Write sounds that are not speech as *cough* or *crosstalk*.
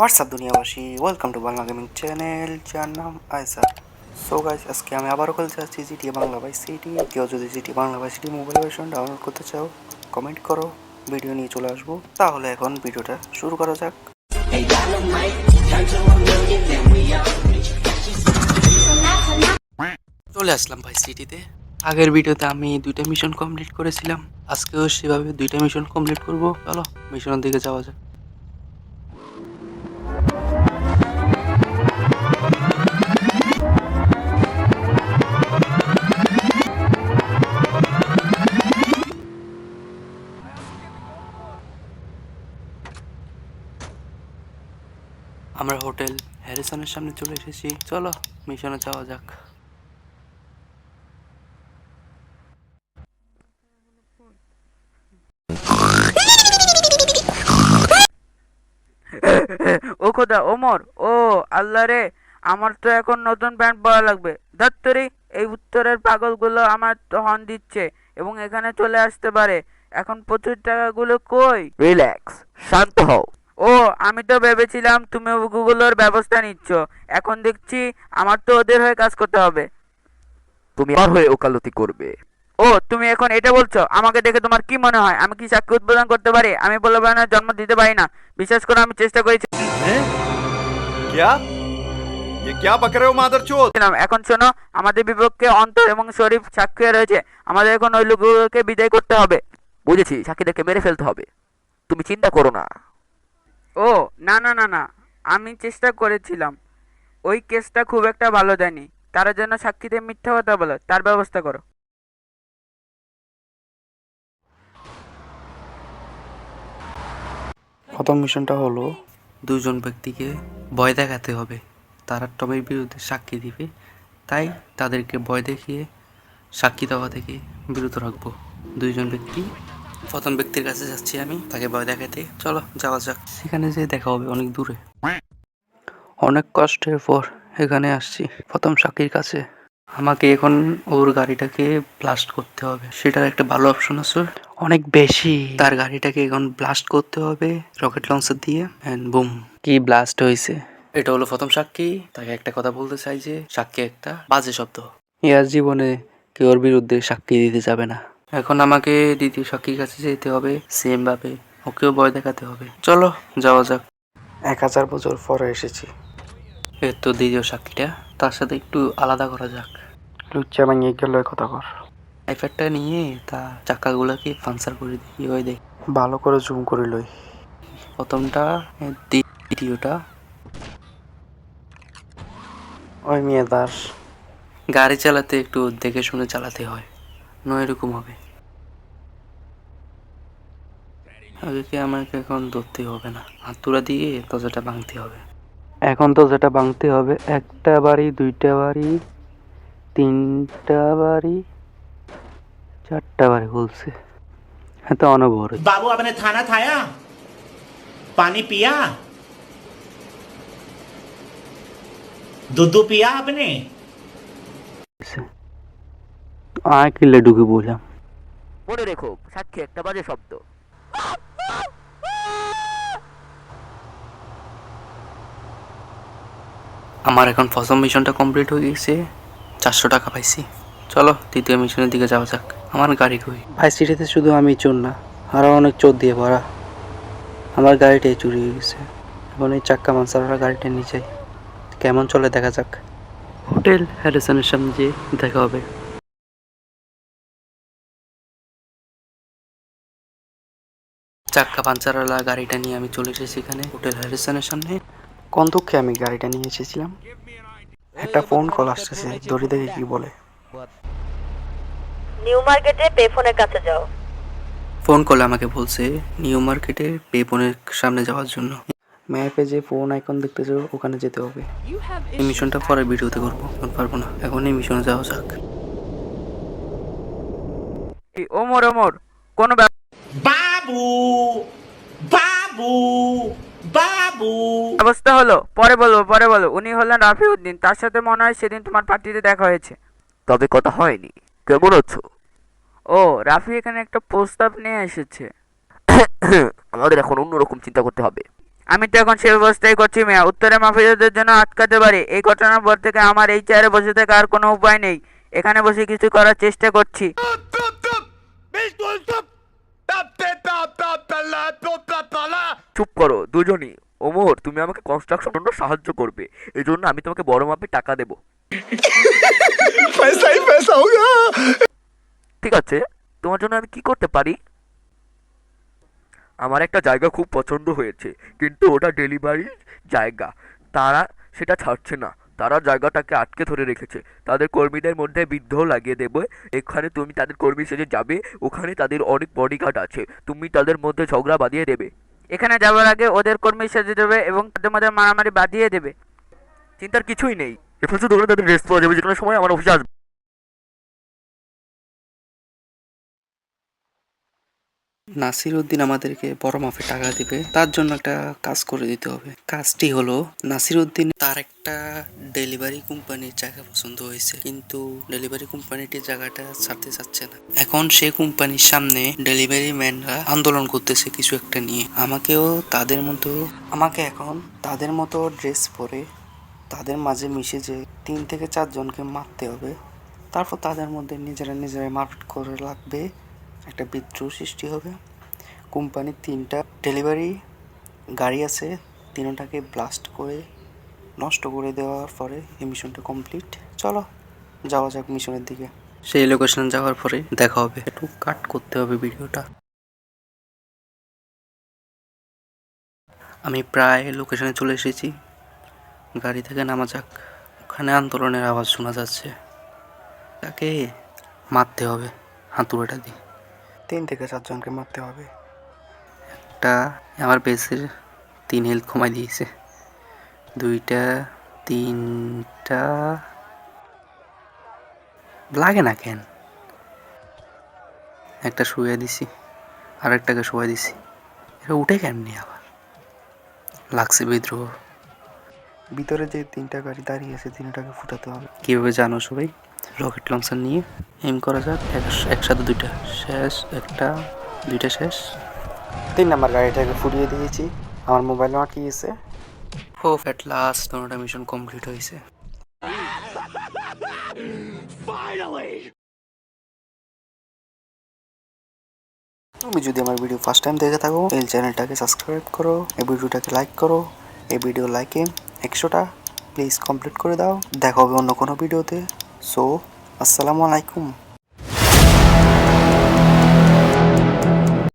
WhatsApp দুনিয়াবাসী? Welcome to Bangla gaming channel যার নাম আয়সা so guys আজকে আমি আবারও খেলতে চাচ্ছি জিটি বাংলা বাই সিটি কেউ যদি GT Bangla Vice City mobile version download করতে চাও কমেন্ট করো ভিডিও নিয়ে চলে আসব। তাহলে এখন ভিডিওটা শুরু করা যাক। চলে আসলাম ভাই সিটিতে আগের ভিডিওতে আমি দুইটা মিশন কমপ্লিট করেছিলাম। আজকেও সেভাবে দুইটা মিশন কমপ্লিট করব। চলো মিশনের দিকে যাওয়া যাক। আমরা হোটেল হ্যারিসনের সামনে চলে এসেছি। চলো, মিশনে যাওয়া যাক। ও খোদা, ওমর, ও আল্লাহ রে, আমার তো এখন নতুন প্যান্ট পরা লাগবে। ধত্তরি, এই উত্তরের পাগলগুলো আমার তো হর্ন দিচ্ছে এবং এখানে চলে আসতে পারে। এখন প্রচুর টাকাগুলো কই? রিল্যাক্স, শান্ত হও। ও আমি তো ভেবেছিলাম তুমি গুগলের ব্যবস্থা নিচ্ছ। এখন দেখছি আমার তো ওদের হয়ে কাজ করতে হবে। তুমি আর হয়ে ওকালতি করবে। ও তুমি এখন এটা বলছো? আমাকে দেখে তোমার কি মনে হয়? আমি কি সাক্ষী উদ্বোধন করতে পারি? আমি প্রলোভনের জন্ম দিতে পারি না। বিশেষ করে আমি চেষ্টা করেছি। এখন শোনো আমাদের বিপক্ষে অন্তর এবং শরীফ সাক্ষী রয়েছে। আমাদের এখন ওই লোকগুলোকে বিদায় করতে হবে। বুঝেছি সাক্ষীদেরকে মেরে ফেলতে হবে। তুমি চিন্তা করো না। ও না না না না। আমি চেষ্টা করেছিলাম। ওই কেসটা খুব একটা ভালো দেয়নি। তার জন্য সাক্ষীদের মিথ্যা কথা বলো তার ব্যবস্থা করো। প্রথম মিশনটা হলো দুজন ব্যক্তিকে ভয় দেখাতে হবে। তারা টমের বিরুদ্ধে সাক্ষী দিবে। তাই তাদেরকে ভয় দেখিয়ে সাক্ষী দেওয়া থেকে বিরত রাখব। দুইজন ব্যক্তি প্রথম ব্যক্তির কাছে যাচ্ছি আমি, তাকে ভয় দেখাতে চলো, যাওয়া যাক। সেখানে যে দেখা হবে অনেক দূরে। অনেক কষ্টের পর এখানে আসছি, প্রথম সাক্ষীর কাছে। আমাকে এখন ওর গাড়িটাকে ব্লাস্ট করতে হবে। সেটার একটা ভালো অপশন আছে অনেক বেশি। তার গাড়িটাকে এখন ব্লাস্ট করতে হবে রকেট লঞ্চার দিয়ে এন্ড বুম কি ব্লাস্ট হয়েছে এটা হলো প্রথম সাক্ষী। তাকে একটা কথা বলতে চাই যে, সাক্ষী একটা বাজে শব্দ। ইয়ার জীবনে কেউ ওর বিরুদ্ধে সাক্ষী দিতে যাবে না। এখন আমাকে দ্বিতীয় সাক্ষীর কাছে যেতে হবে সেম ভাবে ওকেও ভয় দেখাতে হবে। চলো যাওয়া যাক। এক হাজার বছর পরে এসেছি। এর তো দ্বিতীয় সাক্ষীটা তার সাথে একটু আলাদা করা যাক। লুচ্চা ভাঙিয়ে গেল কথা কর। আইপ্যাডটা নিয়ে তা চাকাগুলোকে পাঞ্চার করে দিই ওই দেখ। ভালো করে জুম করে লই। প্রথমটা দ্বিতীয়টা। ওই মেয়ে দাস। গাড়ি চালাতে একটু দেখে শুনে চালাতে হয়। নয় এরকম হবে। আগেকে আমাকে এখন ধরতে হবে না। হাতুড়া দিয়ে দরজাটা ভাঙতে হবে। এখন দরজাটা ভাঙতে হবে। একটা বাড়ি দুইটা বাড়ি তিনটা বাড়ি চারটা বাড়ি বলছে। হ্যাঁ তো অনেক বড় বাবু আপনি থানা থায়া? পানি পিয়া? দুধু পিয়া আপনি? আয় কিলে ঢুকে বললাম মনে রেখো সাক্ষী একটা বাজে শব্দ। আমার এখন প্রথম মিশনটা কমপ্লিট হয়ে গেছে চারশো টাকা পাইছি। চলো দ্বিতীয় মিশনের দিকে যাওয়া যাক। আমার গাড়ি কই? ভাই সিটিতে শুধু আমি চোর না আরও অনেক চোর দিয়ে ভরা। আমার গাড়িটাই চুরি হয়ে গেছে। এখন এই চাক্কা মানসারওয়ালা গাড়িটা নিয়ে যাই। কেমন চলে দেখা যাক। হোটেল হ্যারিসনের সামনে গিয়ে দেখা হবে। চাক্কা পাঞ্চারওয়ালা গাড়িটা নিয়ে আমি চলে এসেছি এখানে হোটেল হ্যারিসনের সামনে। কোন দুঃখে আমি গাড়িটা নিয়ে এসেছিলাম। একটা ফোন কল আসতেছে দড়ি দেখে কি বলে। নিউ মার্কেটে পেফোনের কাছে যাও। ফোন কলে আমাকে বলছে নিউ মার্কেটে পেপনের সামনে যাওয়ার জন্য। ম্যাপে যে ফোন আইকন দেখতে চাও ওখানে যেতে হবে। এই মিশনটা পরে ভিডিওতে করব এখন পারব না। এখন এই মিশনে যাওয়া যাক। ওমর ওমর কোনো ব্যাপার ব্যবস্থা হলো পরে বলব পরে বলো উনি হলেন রাফি উদ্দিন তার সাথে মনে হয় সেদিন তোমার পার্টিতে দেখা হয়েছে। তবে কথা হয়নি। কেমন আছো? ও রাফি এখানে একটা প্রস্তাব নিয়ে এসেছে। *coughs* আমাদের এখন অন্যরকম চিন্তা করতে হবে। আমি তো এখন সে ব্যবস্থাই করছি মিয়া। উত্তরে মাফিয়াদের জন্য আটকাতে পারি। এই ঘটনার পর থেকে আমার এই চেয়ারে বসে থেকে আর কোনো উপায় নেই। এখানে বসে কিছু করার চেষ্টা করছি। চুপ করো দুজনই। ওমর তুমি আমাকে কনস্ট্রাকশন জন্য সাহায্য করবে। এই জন্য আমি তোমাকে বড় মাপে টাকা দেবো। ঠিক আছে তোমার জন্য আমি কি করতে পারি? আমার একটা জায়গা খুব পছন্দ হয়েছে কিন্তু ওটা ডেলিভারির জায়গা। তারা সেটা ছাড়ছে না। তারা জায়গাটাকে আটকে ধরে রেখেছে। তাদের কর্মীদের মধ্যে বৃদ্ধ লাগিয়ে দেবে। এখানে তুমি তাদের কর্মী সেজে যাবে। ওখানে তাদের অনেক বডিগার্ড আছে। তুমি তাদের মধ্যে ঝগড়া বাঁধিয়ে দেবে। এখানে যাওয়ার আগে ওদের কর্মী সেজে দেবে এবং তাদের মধ্যে মারামারি বাঁধিয়ে দেবে। চিন্তার কিছুই নেই। শুধু ওখানে তাদের রেস্ট পাওয়া যাবে যে কোনো সময় আমার অফিসে আসবে। নাসির উদ্দিন আমাদেরকে বড় মাপে টাকা দিবে, তার জন্য একটা কাজ করে দিতে হবে। কাজটি হলো, নাসির উদ্দিন তার একটা ডেলিভারি কোম্পানির জায়গা পছন্দ হয়েছে, কিন্তু ডেলিভারি কোম্পানিটি জায়গাটা ছাড়তে চাচ্ছে না। এখন সে কোম্পানির সামনে ডেলিভারি ম্যানরা আন্দোলন করতেছে কিছু একটা নিয়ে। আমাকেও তাদের মতো, আমাকে এখন তাদের মতো ড্রেস পরে তাদের মাঝে মিশে যে তিন থেকে চারজনকে মারতে হবে, তারপর তাদের মধ্যে নিজেরা নিজেরা মারপিট করে লাগবে। একটা বিদ্রোহ সৃষ্টি হবে। কোম্পানির তিনটা ডেলিভারি গাড়ি আছে, তিনটাকে ব্লাস্ট করে, নষ্ট করে দেওয়ার পরে এই মিশনটা কমপ্লিট চলো, যাওয়া যাক মিশনের দিকে। সেই লোকেশন যাওয়ার পরে দেখা হবে। একটু কাট করতে হবে ভিডিওটা আমি প্রায় লোকেশনে চলে এসেছি। গাড়ি থেকে নামা যাক। ওখানে আন্দোলনের আওয়াজ শোনা যাচ্ছে। তাকে মারতে হবে, হাতুড়াটা দিয়ে। তিন থেকে চারজনকে মারতে হবে। একটা আমার বেসের তিন হেলথ কমাই দিয়েছে। দুইটা তিনটা লাগে না কেন? একটা শুয়ে দিছি আর একটাকে শুয়ে দিছি। এটা উঠে কেমনি আবার? লাগছে বিদ্রোহ। ভিতরে যে তিনটা গাড়ি দাঁড়িয়ে আছে তিনটাকে ফুটাতে হবে। কীভাবে জানো সবাই? রকেট লঞ্চার নিয়ে এম করা যাক। এক- একসাথে দুইটা শেষ একটা দুইটা শেষ। তিন নাম্বার গাড়িটাকে ফুটিয়ে দিয়েছি। আমার মোবাইল আটকিয়েছে ও অ্যাট লাস্ট কোনোটা মিশন কমপ্লিট হয়েছে। তুমি যদি আমার ভিডিও ফার্স্ট টাইম দেখে থাকো এই চ্যানেলটাকে সাবস্ক্রাইব করো এই ভিডিওটাকে লাইক করো এই ভিডিও লাইকে একশোটা প্লিজ কমপ্লিট করে দাও। দেখা হবে অন্য কোনো ভিডিওতে সো আসসালামু আলাইকুম